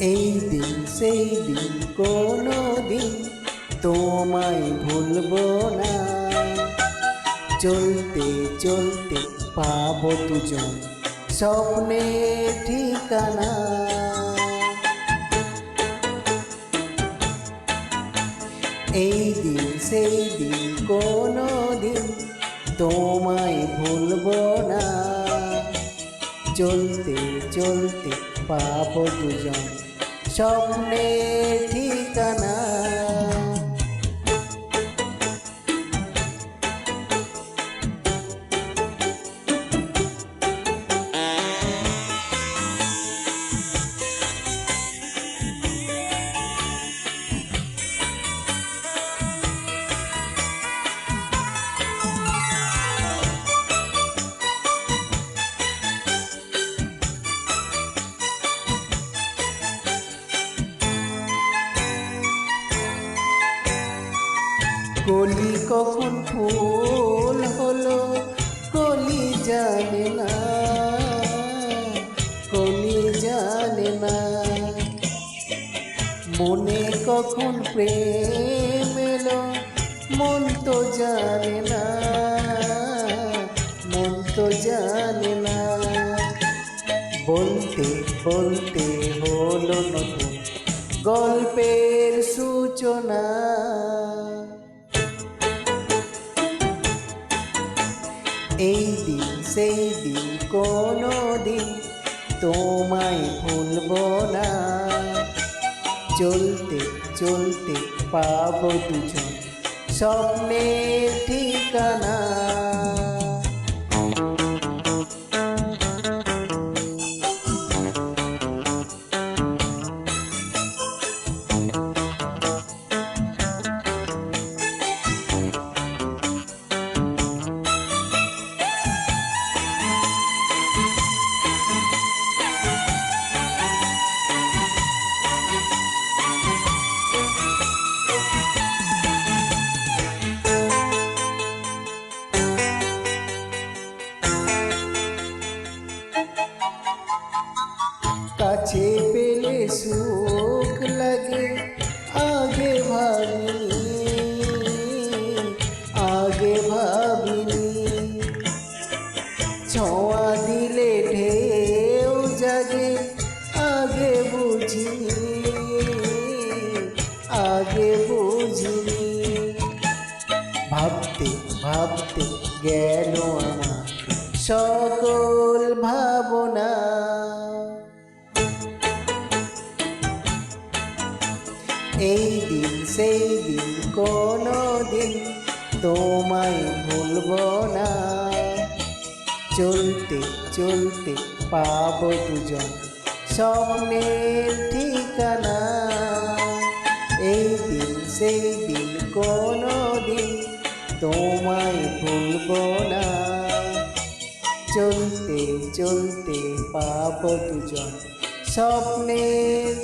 এই দিন, সেই দিন কোনো দিন তোমায় ভুলবো না। চলতে চলতে পাবো দুজন স্বপ্নে ঠিকানা। এই দিন, সেই দিন কোনো দিন তোমায় ভুলবো না। চলতে চলতে পাবো দুজন। স্বপ্নে ঠিকানা কলি কখন ফুল হলো, কলি জানে না, কলি জানে না। মনে কখন প্রেম এলো, মন তো জানে না, মন তো জানে না। বলতে বলতে হলো নতুন গল্পের সূচনা। এই দিন, সেই দিন কোনো দিন তোমায় ভুলব না। চলতে চলতে পাবো দুজন স্বপ্নের ঠিকানা। কাছে পেলে সুখ লাগে, আগে ভাবিনি আগে ভাবিনি। ছোঁয়া দিলে ঢেউ জাগে, আগে বুঝিনি আগে বুঝিনি। ভাবতে ভাবতে গেল আমার সকল ভাবনা। সেই দিন কোনো দিন তোমায় ভুলবো না। চলতে চলতে পাব দুজন স্বপ্নের ঠিকানা। এই দিন সেই দিন কোনো দিন তোমায় ভুলবো না। চলতে চলতে পাব দুজন স্বপ্নের